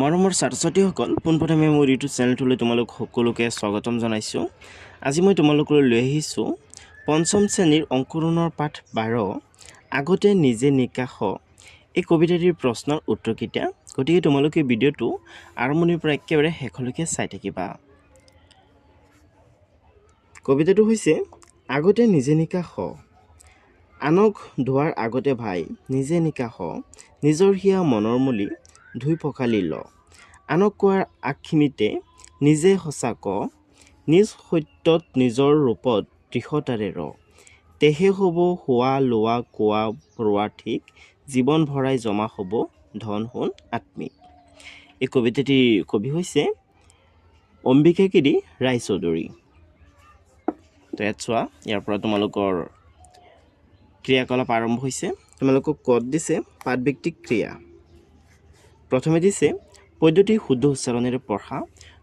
মৰমৰ ছাত্ৰ ছাত্ৰীসকল পোনপ্ৰথমে মোৰ ইউটিউব চেনেলটোলৈ তোমালোক সকলোকে স্বাগতম জনাইছোঁ। আজি মই তোমালোকলৈ লৈ আহিছোঁ পঞ্চম শ্ৰেণীৰ অংকুৰণৰ পাঠ বাৰ আগতে নিজে নিকাশ। এই কবিতাটিৰ প্ৰশ্নৰ উত্তৰকেইটা গতিকে তোমালোকে ভিডিঅ'টো আৰম্ভণিৰ পৰা একেবাৰে শেষলৈকে চাই থাকিবা। কবিতাটো হৈছে আগতে নিজে নিকাশ। আনক ধোৱাৰ আগতে ভাই নিজে নিকাশ। নিজৰ হিয়া মনৰ মলি ধুই পখালি ল আনক কোৱাৰ আগখিনিতে নিজে সঁচা ক নিজ সত্যত নিজৰ ৰূপত দৃঢ়তাৰে ৰ। তেহে হ'ব হোৱা লোৱা কোৱা ৰোৱা ঠিক জীৱন ভৰাই জমা হ'ব ধন সোণ আত্মিক। এই কবিতাটিৰ কবি হৈছে অম্বিকাগিৰি ৰায়চৌধুৰী। তো ইয়াত চোৱা ইয়াৰ পৰা তোমালোকৰ ক্ৰিয়াকলাপ আৰম্ভ হৈছে। তোমালোকক কত দিছে পাঠভিত্তিক ক্ৰিয়া। প্ৰথমে দিছে পদ্ধতি শুদ্ধ উচ্চাৰণেৰে পঢ়া।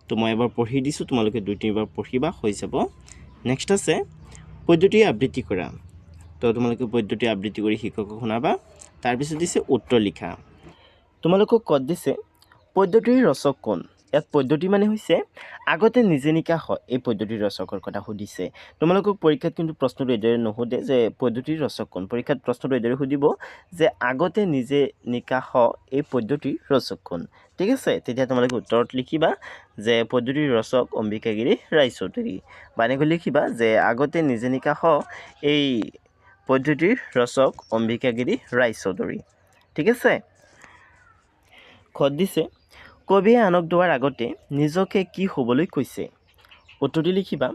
তো মই এবাৰ পঢ়ি দিছোঁ, তোমালোকে দুই তিনিবাৰ পঢ়িবা, হৈ যাব। নেক্সট আছে পদ্ধতি আবৃত্তি কৰা। তো তোমালোকে পদ্ধতি আবৃত্তি কৰি শিক্ষকক শুনাবা। তাৰপিছত দিছে উত্তৰ লিখা। তোমালোকক কত দিছে পদ্ধতিৰ ৰচক কোন? ইয়াত পদ্ধতি মানে হৈছে আগতে নিজে নিকা হয় এই পদ্ধতিৰ ৰচকৰ কথা সুধিছে। তোমালোকক পৰীক্ষাত কিন্তু প্ৰশ্নটো এইদৰে নুসুধে যে পদ্ধতিৰ ৰচক কোন? পৰীক্ষাত প্ৰশ্নটো এইদৰে সুধিব যে আগতে নিজে নিকাশ এই পদ্ধতিৰ ৰচক কোন? ঠিক আছে তেতিয়া তোমালোকে উত্তৰত লিখিবা যে পদ্ধতিৰ ৰচক অম্বিকাগিৰি ৰায়চৌধুৰী। এনেকৈ লিখিবা যে আগতে নিজে নিকাশ এই পদ্ধতিৰ ৰচক অম্বিকাগিৰি ৰায়চৌধুৰী। ঠিক আছে? খত দিছে। কবিয়ে আনক দোৱাৰ আগতে নিজকে কি হ'বলৈ কৈছে? উত্তৰটি লিখিবা।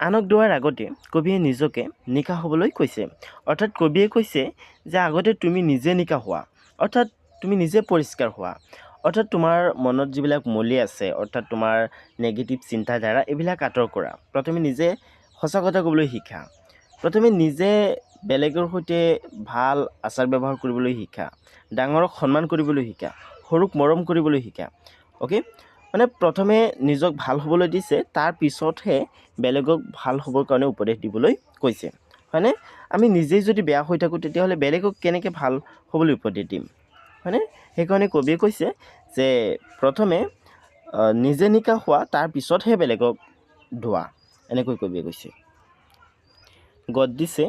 আনক দোৱাৰ আগতে কবিয়ে নিজকে নিকা হ'বলৈ কৈছে। অৰ্থাৎ কবিয়ে কৈছে যে আগতে তুমি নিজে নিকা হোৱা। অৰ্থাৎ তুমি নিজে পৰিষ্কাৰ হোৱা। অৰ্থাৎ তোমাৰ মনত যিবিলাক মলি আছে অৰ্থাৎ তোমাৰ নেগেটিভ চিন্তাধাৰা এইবিলাক আঁতৰ কৰা। প্ৰথমে নিজে সঁচা কথা ক'বলৈ শিকা। প্ৰথমে নিজে বেলেগৰ সৈতে ভাল আচাৰ ব্যৱহাৰ কৰিবলৈ শিকা। ডাঙৰক সন্মান কৰিবলৈ শিকা। সৰুক মৰম কৰিবলৈ শিকা। অ'কে মানে প্ৰথমে নিজক ভাল হ'বলৈ দিছে তাৰ পিছতহে বেলেগক ভাল হ'বৰ কাৰণে উপদেশ দিবলৈ কৈছে। হয়নে? আমি নিজেই যদি বেয়া হৈ থাকোঁ তেতিয়াহ'লে বেলেগক কেনেকৈ ভাল হ'বলৈ উপদেশ দিম? হয়নে? সেইকাৰণে কবিয়ে কৈছে যে প্ৰথমে নিজে নিকা হোৱা তাৰ পিছতহে বেলেগক ধোৱা এনেকৈ কবিয়ে কৈছে। গদ দিছে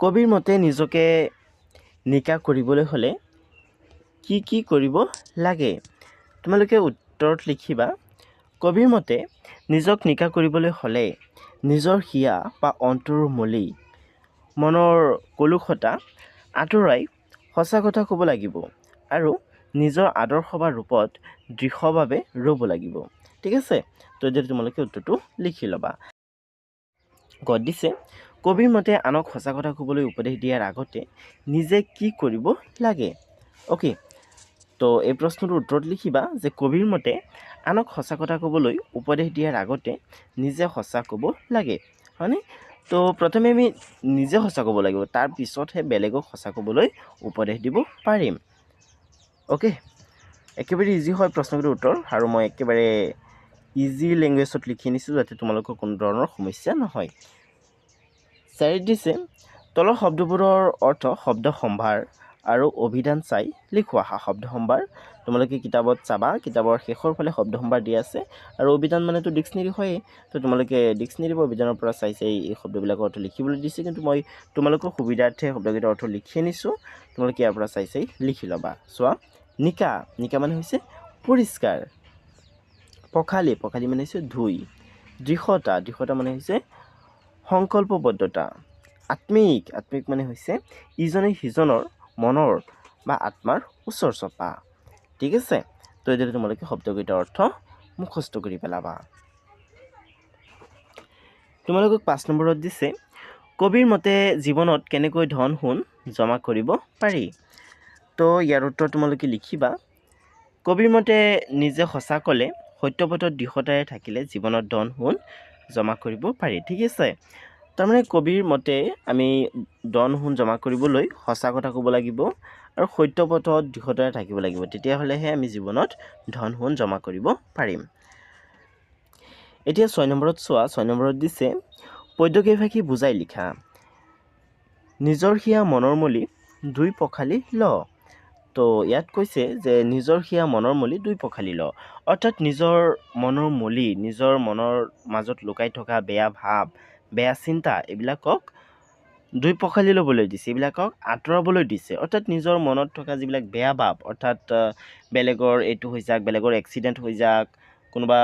কবিৰ মতে নিজকে নিকা কৰিবলৈ হ'লে কি কি কৰিব লাগে? তোমালোকে উত্তৰত লিখিবা কবিৰ মতে নিজক নিকা কৰিবলৈ হ'লে নিজৰ হিয়া বা অন্তৰৰ মলি মনৰ কলুষতা আঁতৰাই সঁচা কথা ক'ব লাগিব আৰু নিজৰ আদৰ্শ বা ৰূপত দৃঢ়ভাৱে ৰ'ব লাগিব। ঠিক আছে? তো এতিয়া তোমালোকে উত্তৰটো লিখি ল'বা। গদ দিছে কবিৰ মতে আনক সঁচা কথা ক'বলৈ উপদেশ দিয়াৰ আগতে নিজে কি কৰিব লাগে? অ'কে তো এই প্ৰশ্নটোৰ উত্তৰত লিখিবা যে কবিৰ মতে আনক সঁচা কথা ক'বলৈ উপদেশ দিয়াৰ আগতে নিজে সঁচা ক'ব লাগে হয়নে? তো প্ৰথমে আমি নিজে সঁচা ক'ব লাগিব তাৰ পিছতহে বেলেগক সঁচা ক'বলৈ উপদেশ দিব পাৰিম। অ'কে? একেবাৰে ইজি হয় প্ৰশ্নটোৰ উত্তৰ আৰু মই একেবাৰে ইজি লেংগুৱেজত লিখি আনিছোঁ যাতে তোমালোকৰ কোনো ধৰণৰ সমস্যা নহয়। চাৰিত দিছে তলৰ শব্দবোৰৰ অৰ্থ শব্দ সম্ভাৰ আৰু অভিধান চাই লিখোৱা হা শব্দ সম্ভাৰ। তোমালোকে কিতাপত চাবা কিতাপৰ শেষৰ ফালে শব্দ সম্ভাৰ দিয়া আছে। আৰু অভিধান মানেতো ডিক্সনেৰী হয়েই তো তোমালোকে ডিক্সনেৰী বা অভিধানৰ পৰা চাই চাই এই শব্দবিলাকৰ অৰ্থ লিখিবলৈ দিছে। কিন্তু মই তোমালোকৰ সুবিধাৰ্থে শব্দকেইটাৰ অৰ্থ লিখি আনিছোঁ তোমালোকে ইয়াৰ পৰা চাই চাই লিখি ল'বা। চোৱা নিকা নিকা মানে হৈছে পৰিষ্কাৰ। পখালি পখালি মানে হৈছে ধুই। দৃঢ়তা দৃঢ়তা মানে হৈছে সংকল্পবদ্ধতা। আত্মিক আত্মিক মানে হৈছে ইজনে সিজনৰ মনৰ বা আত্মাৰ ওচৰ চপা। ঠিক আছে? তো এতিয়া তোমালোকে শব্দকেইটাৰ অৰ্থ মুখস্থ কৰি পেলাবা। তোমালোকক পাঁচ নম্বৰত দিছে কবিৰ মতে জীৱনত কেনেকৈ ধন সোণ জমা কৰিব পাৰি? তো ইয়াৰ উত্তৰ তোমালোকে লিখিবা কবিৰ মতে নিজে সঁচা ক'লে সত্যপথত দৃঢ়তাৰে থাকিলে জীৱনত ধন সোণ জমা কৰিব পাৰি। ঠিক আছে? তাৰমানে কবিৰ মতে আমি ধন সোণ জমা কৰিবলৈ সঁচা কথা ক'ব লাগিব আৰু সত্যপথত দৃঢ়তাৰে থাকিব লাগিব। তেতিয়াহ'লেহে আমি জীৱনত ধন সোণ জমা কৰিব পাৰিম। এতিয়া ছয় নম্বৰত চোৱা ছয় নম্বৰত দিছে পদ্যকেইফাকি বুজাই লিখা নিজৰ হিয়া মনৰ মলি দুই পখালি ল। তো ইয়াত কৈছে যে নিজৰ সেয়া মনৰ মলি দুই পখালি ল। অৰ্থাৎ নিজৰ মনৰ মলি নিজৰ মনৰ মাজত লুকাই থকা বেয়া ভাৱ বেয়া চিন্তা এইবিলাকক দুই পখালি ল'বলৈ দিছে। এইবিলাকক আঁতৰাবলৈ দিছে। অৰ্থাৎ নিজৰ মনত থকা যিবিলাক বেয়া ভাৱ অৰ্থাৎ বেলেগৰ এইটো হৈ যাওক বেলেগৰ এক্সিডেণ্ট হৈ যাওক কোনোবা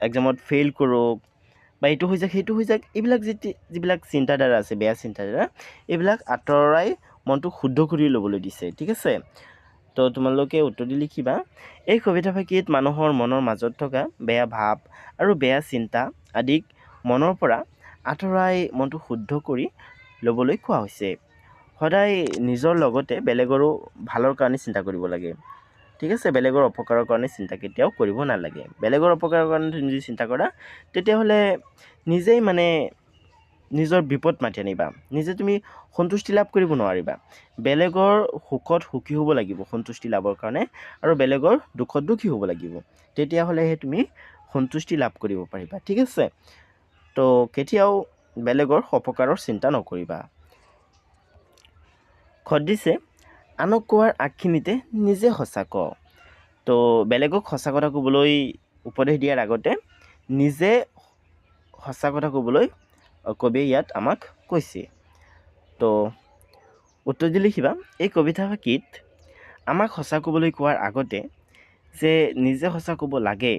এক্সামত ফেইল কৰক বা এইটো হৈ যাওক সেইটো হৈ যাওক এইবিলাক যেতি যিবিলাক চিন্তাধাৰা আছে বেয়া চিন্তাধাৰা এইবিলাক আঁতৰাই মনটো শুদ্ধ কৰি ল'বলৈ দিছে। ঠিক আছে? তো তোমালোকে উত্তৰ দি লিখিবা এই কবিতাফাঁকিত মানুহৰ মনৰ মাজত থকা বেয়া ভাৱ আৰু বেয়া চিন্তা আদিক মনৰ পৰা আঁতৰাই মনটো শুদ্ধ কৰি ল'বলৈ কোৱা হৈছে। সদায় নিজৰ লগতে বেলেগৰো ভালৰ কাৰণে চিন্তা কৰিব লাগে। ঠিক আছে বেলেগৰ অপকাৰৰ কাৰণে চিন্তা কেতিয়াও কৰিব নালাগে। বেলেগৰ অপকাৰৰ কাৰণে তুমি যদি চিন্তা কৰা তেতিয়াহ'লে নিজেই মানে নিজৰ বিপদ মাতি আনিবা। নিজে তুমি সন্তুষ্টি লাভ কৰিব নোৱাৰিবা। বেলেগৰ সুখত সুখী হ'ব লাগিব সন্তুষ্টি লাভৰ কাৰণে আৰু বেলেগৰ দুখত দুখী হ'ব লাগিব। তেতিয়াহ'লেহে তুমি সন্তুষ্টি লাভ কৰিব পাৰিবা। ঠিক আছে? তো কেতিয়াও বেলেগৰ অপকাৰৰ চিন্তা নকৰিবা। খত দিছে আনক কোৱাৰ আগখিনিতে নিজে সঁচা ক তো বেলেগক সঁচা কথা ক'বলৈ উপদেশ দিয়াৰ আগতে নিজে সঁচা কথা ক'বলৈ কবিয়ে ইয়াত আমাক কৈছে। তো উত্তৰ দি লিখিবা এই কবিতাফাঁকিত আমাক সঁচা ক'বলৈ কোৱাৰ আগতে যে নিজে সঁচা ক'ব লাগে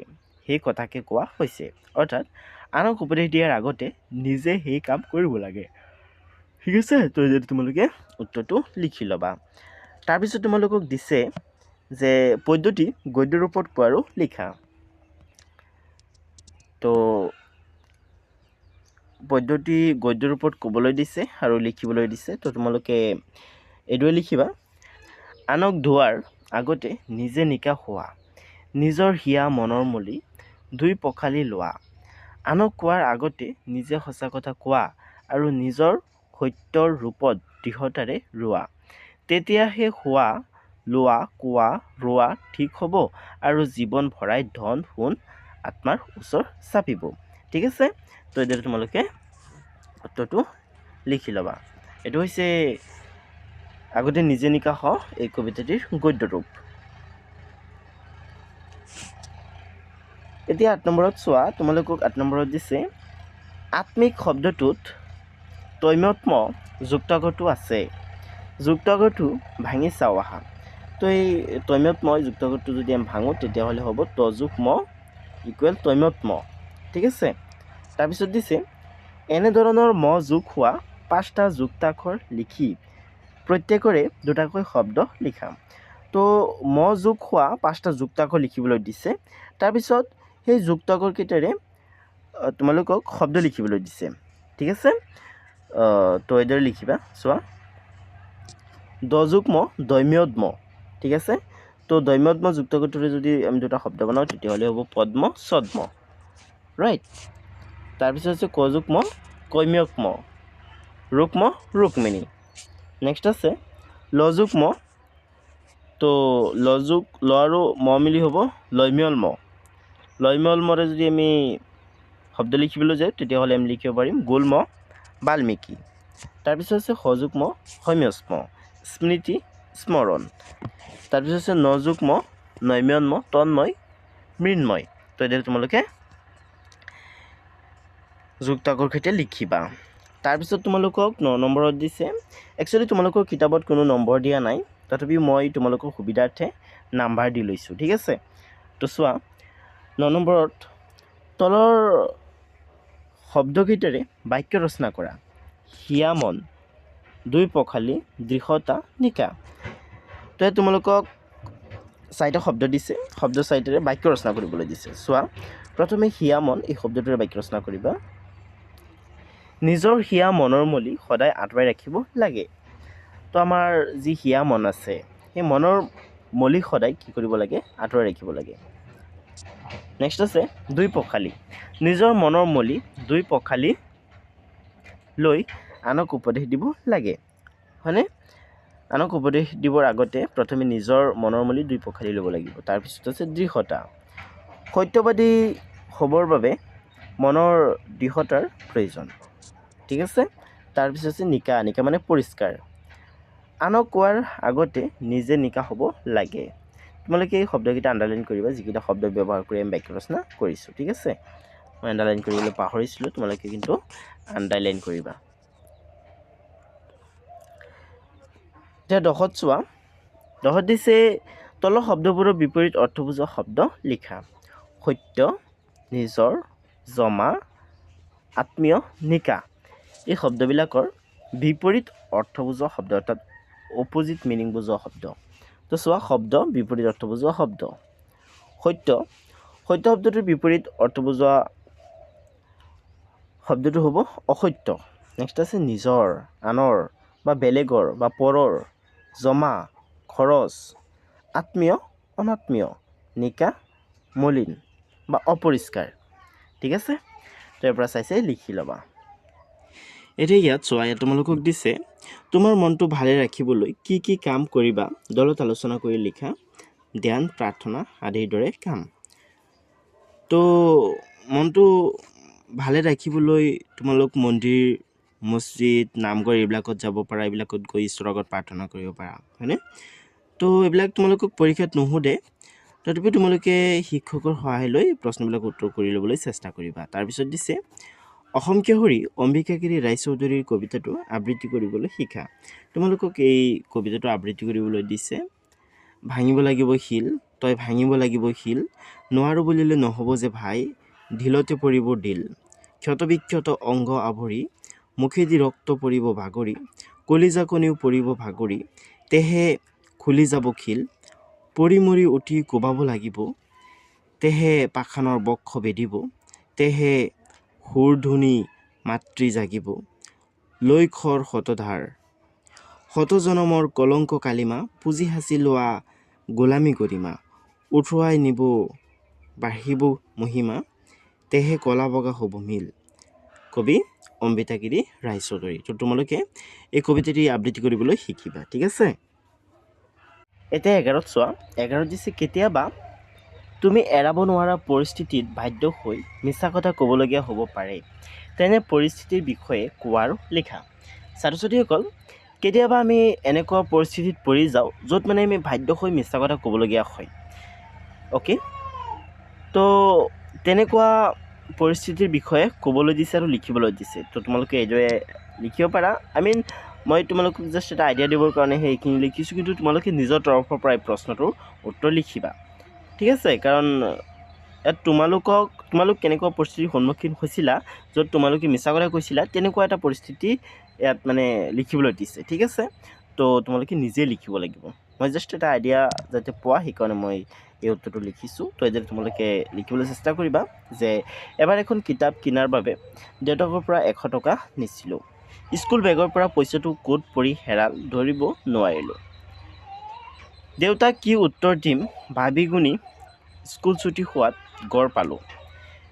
সেই কথাকে কোৱা হৈছে। অৰ্থাৎ আনক উপদেশ দিয়াৰ আগতে নিজে সেই কাম কৰিব লাগে। ঠিক আছে তো যদি তোমালোকে উত্তৰটো লিখি ল'বা। তাৰপিছত তোমালোকক দিছে যে পদ্ধতি গদ্য ৰূপত কোৱাৰো লিখা। তো পদ্ধতি গদ্য ৰূপত ক'বলৈ দিছে আৰু লিখিবলৈ দিছে। তো তোমালোকে এইদৰে লিখিবা। আনক ধোৱাৰ আগতে নিজে নিকাহ হোৱা। নিজৰ হিয়া মনৰ মলি দুই পখালি লোৱা। আনক কোৱাৰ আগতে নিজে সঁচা কথা কোৱা আৰু নিজৰ সত্যৰ ৰূপত দৃঢ়তাৰে ৰোৱা। তেতিয়াহে হোৱা লোৱা কোৱা ৰোৱা ঠিক হ'ব আৰু জীৱন ভৰাই ধন সোণ আত্মাৰ ওচৰ চাপিব। ঠিক আছে? তো এতিয়া তোমালোকে উত্তৰটো লিখি ল'বা। এইটো হৈছে আগতে নিজে নিকাহ এই কবিতাটিৰ গদ্য ৰূপ এতিয়া আঠ নম্বৰত চোৱা তোমালোকক আঠ নম্বৰত দিছে আত্মিক শব্দটোত তৈমত্ম যুক্তাগৰটো আছে। যুক্তাগৰটো ভাঙি চাওঁ আহা। তো এই তৈমত্ম যুক্তাগৰটো যদি আমি ভাঙোঁ তেতিয়াহ'লে হ'ব তযুগ্ম ইকুৱেল তৈমত্ম ঠিক আছে? তাৰপিছত দিছে এনেধৰণৰ ম যোগ হোৱা পাঁচটা যুক্তাক্ষৰ লিখি প্ৰত্যেকৰে দুটাকৈ শব্দ লিখা তো ম যোগ হোৱা পাঁচটা যুক্তাক্ষৰ লিখিবলৈ দিছে। তাৰপিছত সেই যুক্তাক্ষৰকেইটাৰে আহ, তোমালোকক শব্দ লিখিবলৈ দিছে। ঠিক আছে? তো এইদৰে লিখিবা। চোৱা। দযুগ্ম দৈম্যদ্ম। ঠিক আছে? তো দৈম্যদ্ম যুক্তগটোৰে যদি আমি দুটা শব্দ বনাওঁ তেতিয়াহ'লে হ'ব পদ্ম ছদ্ম ৰাইট তাৰপিছত হৈছে কযুগ্ম কৈম্যক্ম ৰুক্ম ৰুক্মিণী। নেক্সট আছে লযুগ্ম। তো লযুগ ল আৰু ম মিলি হ'ব লৈম্যল ম লৈম্যল মৰে যদি আমি শব্দ লিখিবলৈ যায় তেতিয়াহ'লে আমি লিখিব পাৰিম গুল্ম বাল্মীকি। তাৰপিছত আছে সযুগ্ম সৌম্যস্ম। স্মৃতি স্মৰণ। তাৰপিছত আছে নযুগ্ম নৈম্যন্ম তন্ময় মৃন্ময়। তো এতিয়া তোমালোকে যুক্তাকৰ সৈতে লিখিবা। তাৰপিছত তোমালোকক ন নম্বৰত দিছে একচুৱেলি তোমালোকৰ কিতাপত কোনো নম্বৰ দিয়া নাই। তথাপিও মই তোমালোকৰ সুবিধাৰ্থে নাম্বাৰ দি লৈছোঁ ঠিক আছে? তো চোৱা ন নম্বৰত তলৰ শব্দকেইটাৰে বাক্য ৰচনা কৰা। হিয়া মন দুই পখালি দৃঢ়তা নিকা। তো তোমালোকক চাৰিটা শব্দ দিছে শব্দ চাৰিটাৰে বাক্য ৰচনা কৰিবলৈ দিছে। চোৱা প্ৰথমে হিয়া মন এই শব্দটোৰে বাক্য ৰচনা কৰিবা। নিজৰ হিয়া মনৰ মলি সদায় আঁতৰাই ৰাখিব লাগে। তো আমাৰ যি হিয়া মন আছে সেই মনৰ মলি সদায় কি কৰিব লাগে? আঁতৰাই ৰাখিব লাগে। নেক্সট আছে দুই পখালি। নিজৰ মনৰ মলি দুই পখালি লৈ আনক উপদেশ দিব লাগে। হয়নে? আনক উপদেশ দিবৰ আগতে প্ৰথমে নিজৰ মনৰ মলি দুই পখালি ল'ব লাগিব। তাৰপিছত আছে দৃঢ়তা। সত্যবাদী হ'বৰ বাবে মনৰ দৃঢ়তাৰ প্ৰয়োজন। ঠিক আছে? তাৰপিছত আছে নিকা। নিকা মানে পৰিষ্কাৰ। আনক কোৱাৰ আগতে নিজে নিকা হ'ব লাগে। তোমালোকে এই শব্দকেইটা আণ্ডাৰলাইন কৰিবা যিকেইটা শব্দ ব্যৱহাৰ কৰি আমি বাক্য ৰচনা কৰিছোঁ ঠিক আছে? মই আণ্ডাৰলাইন কৰিবলৈ পাহৰিছিলোঁ তোমালোকে কিন্তু আণ্ডাৰলাইন কৰিবা। এতিয়া দহত চোৱা দহত দিছে তলৰ শব্দবোৰৰ বিপৰীত অৰ্থ বুজোৱা শব্দ লিখা। সত্য নিজৰ জমা আত্মীয় নিকা। এই শব্দবিলাকৰ বিপৰীত অৰ্থ বুজোৱা শব্দ অৰ্থাৎ অপজিট মিনিং বুজোৱা শব্দ। তো চোৱা শব্দ বিপৰীত অৰ্থ বুজোৱা শব্দ। সত্য সত্য শব্দটোৰ বিপৰীত অৰ্থ বুজোৱা শব্দটো হ'ব অসত্য। নেক্সট আছে নিজৰ আনৰ বা বেলেগৰ বা পৰৰ জমা খৰচ আত্মীয় অনাত্মীয় নিকা মলিন বা অপৰিষ্কাৰ। ঠিক আছে? তাৰ পৰা চাইছে লিখি ল'বা। এতিয়া ইয়াত চোৱা, ইয়াত তোমালোকক দিছে, তোমাৰ মনটো ভালে ৰাখিবলৈ কি কি কাম কৰিবা? দলত আলোচনা কৰি লিখা, ধ্যান, প্ৰাৰ্থনা আদিৰ দৰে কাম। তো, মনটো ভালে ৰাখিবলৈ তোমালোক মন্দিৰ, মছজিদ, নামঘৰ এইবিলাকত যাব পাৰা, এইবিলাকত গৈ ঈশ্বৰৰ আগত প্ৰাৰ্থনা কৰিব পাৰা, হয়নে? তো, এইবিলাক তোমালোকক পৰীক্ষাত নুসুধে তথাপিও তোমালোকে শিক্ষকৰ সহায় লৈ প্ৰশ্নবিলাক উত্তৰ কৰি ল'বলৈ চেষ্টা কৰিবা। তাৰপিছত দিছে অসম কেশৰী অম্বিকাগিৰি ৰায়চৌধুৰীৰ কবিতাটো আবৃত্তি কৰিবলৈ শিকা। তোমালোকক এই কবিতাটো আবৃত্তি কৰিবলৈ দিছে। ভাঙিব লাগিব শিল তই ভাঙিব লাগিব শিল নোৱাৰো বুলিলে নহ'ব যে ভাই ঢিলতে পৰিব দিল। ক্ষতবিক্ষত অংগ আৱৰি মুখেদি ৰক্ত পৰিব ভাগৰি কলিজাকনিও পৰিব ভাগৰি তেহে খুলি যাব শিল পৰি মৰি উঠি কোবাব লাগিব তেহে পাষাণৰ বক্ষ বেদিব তেহে সুৰধুনি মাতৃ জাগিব। লৈ খৰ শতধাৰ। শতজনমৰ কলংক কালিমা পুঁজি সাঁচি লোৱা গোলামী গৰিমা উঠুৱাই নিব বাঢ়িব মহিমা তেহে কলা বগা হ'ব মিল। কবি অম্বিতাগিৰি ৰায়চৌধুৰী তো তোমালোকে এই কবিতাটি আবৃত্তি কৰিবলৈ শিকিবা ঠিক আছে? এতিয়া এঘাৰত চোৱা এঘাৰত দিছে কেতিয়াবা তুমি এৰাব নোৱাৰা পৰিস্থিতিত বাধ্য হৈ মিছা কথা ক'বলগীয়া হ'ব পাৰে। তেনে পৰিস্থিতিৰ বিষয়ে কোৱা আৰু লিখা। ছাত্ৰ ছাত্ৰীসকল কেতিয়াবা আমি এনেকুৱা পৰিস্থিতিত পৰি যাওঁ য'ত মানে আমি বাধ্য হৈ মিছা কথা ক'বলগীয়া হয়। অ'কে? তো তেনেকুৱা পৰিস্থিতিৰ বিষয়ে ক'বলৈ দিছে আৰু লিখিবলৈ দিছে। তো তোমালোকে এইদৰে লিখিব পাৰা। আই মিন মই তোমালোকক জাষ্ট এটা আইডিয়া দিবৰ কাৰণে সেইখিনি লিখিছোঁ কিন্তু তোমালোকে নিজৰ তৰফৰ পৰা এই প্ৰশ্নটোৰ উত্তৰ লিখিবা। ঠিক আছে, কাৰণ ইয়াত তোমালোকক, তোমালোক কেনেকুৱা পৰিস্থিতিৰ সন্মুখীন হৈছিলা, য'ত তোমালোকে মিছা কথা কৈছিলা, তেনেকুৱা এটা পৰিস্থিতি ইয়াত মানে লিখিবলৈ দিছে, ঠিক আছে? তো তোমালোকে নিজে লিখিব লাগিব। মই জাষ্ট এটা আইডিয়া যাতে পোৱা, সেইকাৰণে মই এই উত্তৰটো লিখিছোঁ। তো এইদৰে তোমালোকে লিখিবলৈ চেষ্টা কৰিবা যে এবাৰ এখন কিতাপ কিনাৰ বাবে দেউতাকৰ পৰা এশ টকা নিছিলোঁ। স্কুল বেগৰ পৰা পইচাটো ক'ত পৰি হেৰাল ধৰিব নোৱাৰিলোঁ। দেউতাক কি উত্তৰ দিম ভাবি গুণি স্কুল ছুটি হোৱাত গড় পালোঁ।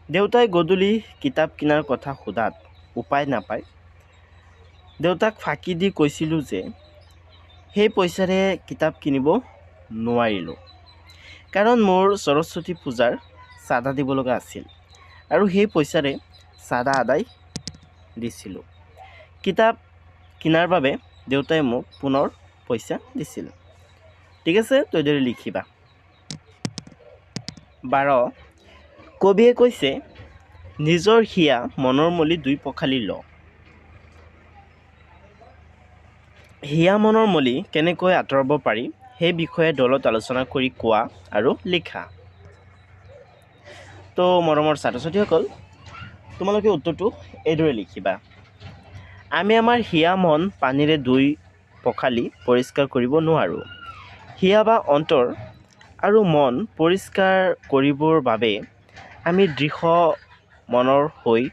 দেউতাই গধূলি কিতাপ কিনাৰ কথা সোধাত উপায় নাপায়। দেউতাক ফাঁকি দি কৈছিলোঁ যে সেই পইচাৰে কিতাপ কিনিব নোৱাৰিলোঁ। কাৰণ মোৰ সৰস্বতী পূজাৰ চাঁদা দিব লগা আছিল আৰু সেই পইচাৰে চাঁদা আদায় দিছিলোঁ। কিতাপ কিনাৰ বাবে দেউতাই মোক পুনৰ পইচা দিছিল। ঠিক আছে? তই এইদৰে লিখিবা। বাৰ, কবিয়ে কৈছে, নিজৰ হিয়া মনৰ মলি দুই পখালি ল। হিয়া মনৰ মলি কেনেকৈ আঁতৰাব পাৰি, সেই বিষয়ে দলত আলোচনা কৰি কোৱা আৰু লিখা। তো, মৰমৰ ছাত্ৰ ছাত্ৰীসকল তোমালোকে উত্তৰটো এইদৰে লিখিবা। আমি আমাৰ হিয়া মন পানীৰে ধুই পখালি পৰিষ্কাৰ কৰিব নোৱাৰোঁ। হিয়া বা অন্তৰ আৰু মন পৰিষ্কাৰ কৰিবৰ বাবে আমি দৃঢ় মনৰ হৈ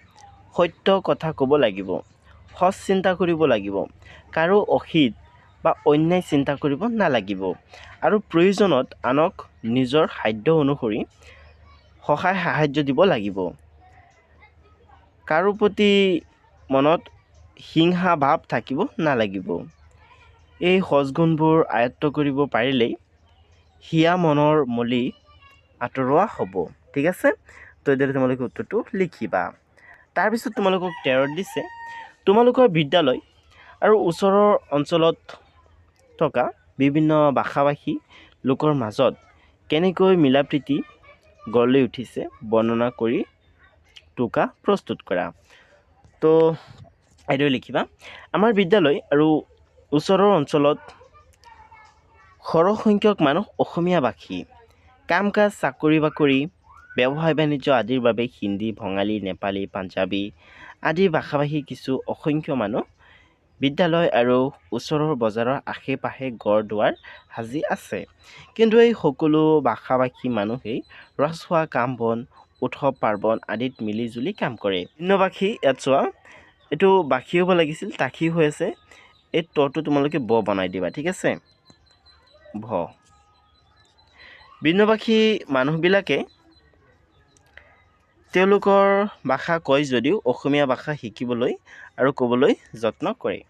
সত্য কথা ক'ব লাগিব সৎ চিন্তা কৰিব লাগিব কাৰো অহিত বা অন্যায় চিন্তা কৰিব নালাগিব আৰু প্ৰয়োজনত আনক নিজৰ সাধ্য অনুসৰি সহায় সাহাৰ্য দিব লাগিব। কাৰো প্ৰতি মনত হিংসা ভাৱ থাকিব নালাগিব। এই সজগুণবোৰ আয়ত্ব কৰিব পাৰিলেই হিয়া মনৰ মলি আঁতৰোৱা হ'ব। ঠিক আছে? তো এইদৰে তোমালোকে উত্তৰটো লিখিবা। তাৰপিছত তোমালোকক তেৰত দিছে তোমালোকৰ বিদ্যালয় আৰু ওচৰৰ অঞ্চলত থকা বিভিন্ন ভাষা ভাষী লোকৰ মাজত কেনেকৈ মিলা প্ৰীতি গঢ় লৈ উঠিছে বৰ্ণনা কৰি টোকা প্ৰস্তুত কৰা। তো এইদৰে লিখিবা। আমাৰ বিদ্যালয় আৰু ওচৰৰ অঞ্চলত সৰহ সংখ্যক মানুহ অসমীয়া ভাষী কাম কাজ চাকৰি বাকৰি ব্যৱসায় বাণিজ্য আদিৰ বাবে হিন্দী বঙালী নেপালী পাঞ্জাবী আদি ভাষা ভাষী কিছু অসংখ্য মানুহ বিদ্যালয় আৰু ওচৰৰ বজাৰৰ আশে পাশে গড় দুৱাৰ সাজি আছে। কিন্তু এই সকলো ভাষা ভাষী মানুহেই ৰাজহুৱা কাম বন উৎসৱ পাৰ্বণ আদিত মিলি জুলি কাম কৰে। ভিন্নভাষী ইয়াত চোৱা এইটো বাখী হ'ব লাগিছিল তাখী হৈ আছে। এই তটো তোমালোকে ব বনাই দিবা ঠিক আছে? ভ। ভিন্নভাষী মানুহবিলাকে তেওঁলোকৰ ভাষা কয় যদিও অসমীয়া ভাষা শিকিবলৈ আৰু ক'বলৈ যত্ন কৰে।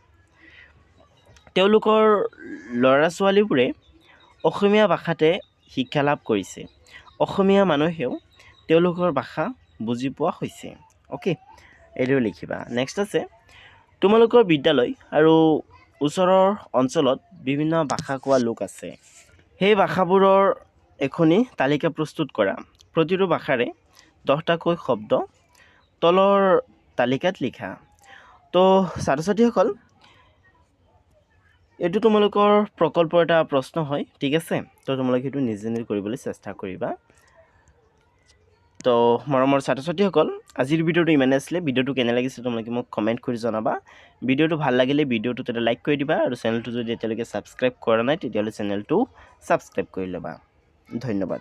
তেওঁলোকৰ ল'ৰা ছোৱালীবোৰে অসমীয়া ভাষাতে শিক্ষা লাভ কৰিছে। অসমীয়া মানুহেও তেওঁলোকৰ ভাষা বুজি পোৱা হৈছে। অ'কে এইদৰে লিখিবা। নেক্সট আছে তোমালোকৰ বিদ্যালয় আৰু ওচৰৰ অঞ্চলত বিভিন্ন ভাষা কোৱা লোক আছে। সেই ভাষাবোৰৰ এখনি তালিকা প্ৰস্তুত কৰা। প্ৰতিটো ভাষাৰে দহটাকৈ শব্দ তলৰ তালিকাত লিখা। তো ছাত্ৰ ছাত্ৰীসকল এইটো তোমালোকৰ প্ৰকল্পৰ এটা প্ৰশ্ন হয় ঠিক আছে? তো তোমালোকে সেইটো নিজে নিজে কৰিবলৈ চেষ্টা কৰিবা। তো মৰমৰ ছাত্ৰ ছাত্ৰীসকল আজিৰ ভিডিঅ'টো ইমানেই আছিলে। ভিডিঅ'টো কেনে লাগিছে তোমালোকে মোক কমেণ্ট কৰি জনাবা। ভিডিঅ'টো ভাল লাগিলে ভিডিঅ'টো তাতে লাইক কৰি দিবা আৰু চেনেলটো যদি এতিয়ালৈকে ছাবস্ক্ৰাইব কৰা নাই তেতিয়াহ'লে চেনেলটো ছাবস্ক্ৰাইব কৰি ল'বা। ধন্যবাদ।